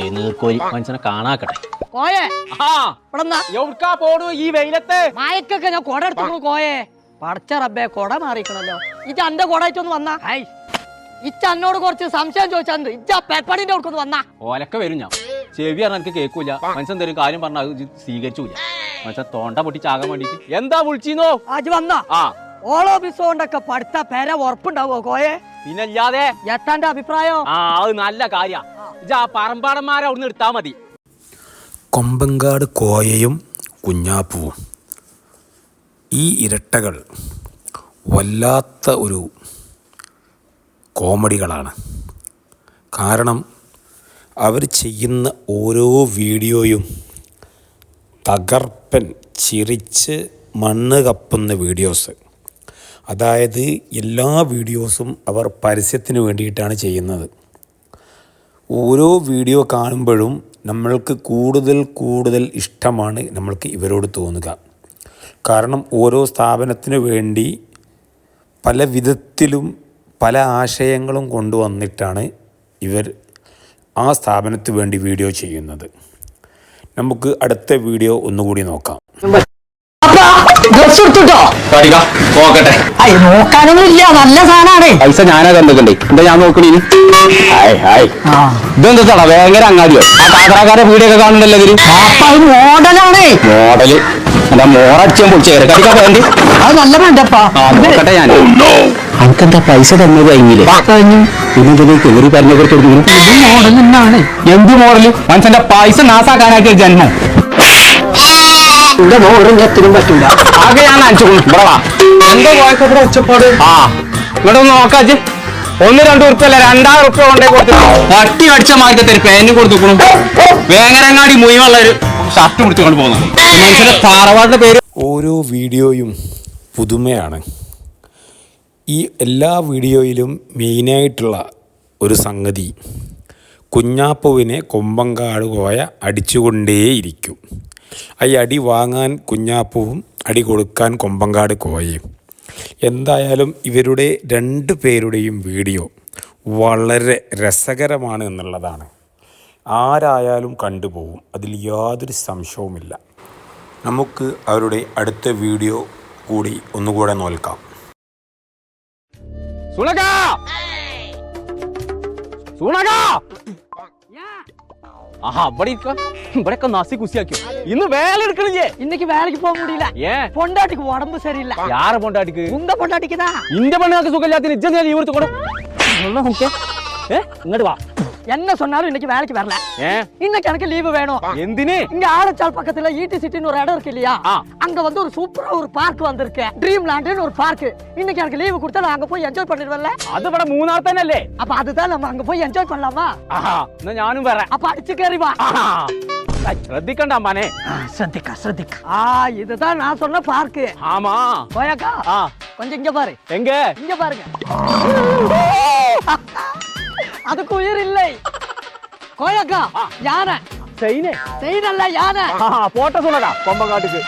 നീർക്കോലി മനുഷ്യനെ കാണാക്കട്ടെ. കോയേ. ആ ഇവിടെ എവിടുക്കാ പോണു ഈ വെയിലത്ത്? മായക്കൊക്കെ ഞാൻ കൊട എടുത്തു കോയെ. പടച്ച റബ്ബേ കൊട മാറിക്കണല്ലോ. ഇജ്ജ അന്റെ കൊട ആയിട്ടൊന്ന് വന്നാ. ഹൈ. ഇച്ച എന്നോട് കുറച്ച് സംശയം ചോദിച്ചാണ്ട് ഇജ്ജ പെപ്പടിന്റെ അടുക്കൊന്ന് വന്നാ. ഓലൊക്കെ വരും ഞാൻ. ചെവി പറഞ്ഞാൽ എനിക്ക് കേൾക്കൂല മനുഷ്യൻ തരും കാര്യം പറഞ്ഞാൽ അത് സ്വീകരിച്ചൂല. മനുഷ്യൻ തോണ്ട പൊട്ടി ചാകാൻ വേണ്ടിട്ട് എന്താ വിളിച്ചിന്നോ? അജ് വന്നാ. ആ. ഓളോ ബിസോണ്ടൊക്കെ പഠിത്ത പെര ഉറപ്പുണ്ടാവോ കോയെ? പിന്നല്ലാതെ? എത്താന്റെ അഭിപ്രായം? ആ അത് നല്ല കാര്യ. ഇജാ പറമ്പാടന്മാരെ അവിടുന്ന് എടുത്താൽ മതി. കൊമ്പങ്കാട് കോയയും കുഞ്ഞാപ്പുവും. ഈ ഇരട്ടകൾ വല്ലാത്ത ഒരു കോമഡികളാണ്. കാരണം അവർ ചെയ്യുന്ന ഓരോ വീഡിയോയും തകർപ്പൻ ചിരിച്ച് മണ്ണ് കപ്പുന്ന വീഡിയോസ്. അതായത് എല്ലാ വീഡിയോസും അവർ പരസ്യത്തിന് വേണ്ടിയിട്ടാണ് ചെയ്യുന്നത്. ഓരോ വീഡിയോ കാണുമ്പോഴും നമ്മൾക്ക് കൂടുതൽ കൂടുതൽ ഇഷ്ടമാണ് നമ്മൾക്ക് ഇവരോട് തോന്നുക. കാരണം ഓരോ സ്ഥാപനത്തിനു വേണ്ടി പല വിധത്തിലും പല ആശയങ്ങളും കൊണ്ടുവന്നിട്ടാണ് ഇവർ ആ സ്ഥാപനത്തിന് വേണ്ടി വീഡിയോ ചെയ്യുന്നത്. നമുക്ക് അടുത്ത വീഡിയോ ഒന്നുകൂടി നോക്കാം. ഡ്രസ് എടുത്തിട്ടോ നോക്കട്ടെ. അയ്യ നോക്കാനൊന്നും ഇല്ല നല്ല സാധനമാണ് പൈസ ഞാനാ തന്നിട്ടുണ്ടേ. എന്താ ഞാൻ നോക്കണീ ഇതെന്താ ഭയങ്കര അങ്ങാടിയോ? ആ കാക്കറാക്കാരെ വീടൊക്കെ കാണുന്നുണ്ടല്ലോ ഇതിൽ. മോഡലാണ്. മോഡൽ. എന്താ മോറടിച്ചാൻ പൊളിച്ചേ കടിക്കാൻ വേണ്ടി അത് നല്ല വേണ്ടപ്പാ. നോക്കട്ടെ ഞാൻ. അനക്കെന്താ പൈസ തന്നത് കഴിഞ്ഞില്ലേ പിന്നെ കേറി കയറി പറഞ്ഞ കൊടുത്തു മോഡൽ തന്നെയാണ് എന്ത് മോഡൽ? മനുഷ്യന്റെ പൈസ നാസാക്കാനാക്കിയ ജന്മം. എന്റെ മോഡൽ എത്തിനും പറ്റൂല. ആകെ ഞാൻ അഞ്ചു ഇവിടെ വാ. എന്താ പോയപ്പോ ഒച്ചപ്പാട്? ആ. ഇവിടെ ഒന്ന് നോക്കാച്ച് ഒന്ന് രണ്ട് ഉറുപ്പല്ല രണ്ടായിരം ഉറുപ്പ കൊണ്ടേ കൊടുത്തു പട്ടി അടിച്ച മാർക്കറ്റ് പേനും കൊടുത്തു കൊടുത്തുക്കണു. വേങ്ങരങ്ങാടി മുഴുവുള്ള ഒരു ഷർട്ട് പിടിച്ചുകൊണ്ട് പോകുന്നു. മനുഷ്യന്റെ താറവാടിന്റെ പേര് ഓരോ വീഡിയോയും പുതുമയാണ്. ഈ എല്ലാ വീഡിയോയിലും മെയിനായിട്ടുള്ള ഒരു സംഗതി കുഞ്ഞാപ്പുവിനെ കൊമ്പങ്കാട് കോയ അടിച്ചുകൊണ്ടേയിരിക്കും. ഈ അടി വാങ്ങാൻ കുഞ്ഞാപ്പുവും അടി കൊടുക്കാൻ കൊമ്പങ്കാട് കോയയും. എന്തായാലും ഇവരുടെ രണ്ട് പേരുടെയും വീഡിയോ വളരെ രസകരമാണ് എന്നുള്ളതാണ്. ആരായാലും കണ്ടുപോകും അതിൽ യാതൊരു സംശയവുമില്ല. നമുക്ക് അവരുടെ അടുത്ത വീഡിയോ കൂടി ഒന്നുകൂടെ നോൽക്കാം. സുണക സുണക ആഹാ ഇവിടെ ഇരിക്ക ഇവിടെയൊക്കെ നസി കുസിയാക്കിയോ ഇന്ന് വേല എടുക്കണില്ലേ ഇന്നേക്ക് വേലക്ക് പോകാൻ കൂടിയില്ല ഏ പൊണ്ടാട്ടിക്ക് ഉടമ്പ് ശരിയില്ല യാറെ പൊണ്ടാട്ടിക്ക് ഉണ്ട പൊണ്ടാട്ടിക്കുന്നതാ ഇന്റെ പെണ്ണുങ്ങൾക്ക് സുഖമില്ലാത്തിന് ഇജ്ജ ഞാൻ ലീവ് എടുത്ത് കൊടു നോക്കേ ഏ ഇങ്ങോട്ട് വാ என்ன சொன்னாலும் இன்னைக்கு வேலைக்கு வரல. இன்னைக்கு எனக்கு லீவு வேணும். எந்தினி. இங்க ஆரச்சால் பக்கத்துல ஈட்டி சிட்டின்னு ஒரு இடம் இருக்கு இல்லையா? அங்க வந்து ஒரு சூப்பரா ஒரு பார்க் வந்திருக்கு. ட்ரீம் லேண்ட்னு ஒரு பார்க் இன்னைக்கு எனக்கு லீவு கொடுத்தா நான் அங்க போய் என்ஜாய் பண்ணிடுவேன்ல. அது விட மூணு நாள் தானே இல்லே அப்ப அதுதான் நம்ம அங்க போய் என்ஜாய் பண்ணலாமா? ഞാനും വരാം അപ്പൊ അടിച്ചു കയറി വാ ശ്രദ്ധിക്കണ്ട അമ്മാനെ ശ്രദ്ധിക്ക ശ്രദ്ധിക്ക ആ ഇതാ ഞാൻ சொன்ன പാർക്ക് ആമാ പോയാക്കാ கொஞ்சம் இங்க பாரு. எங்க? இங்க பாருங்க. அதுக்கு உயிர் இல்லை கோயக்கா யானை செயினே செயின் அல்ல யானை போட்ட சொல்லடா பொம்ப காட்டுக்கு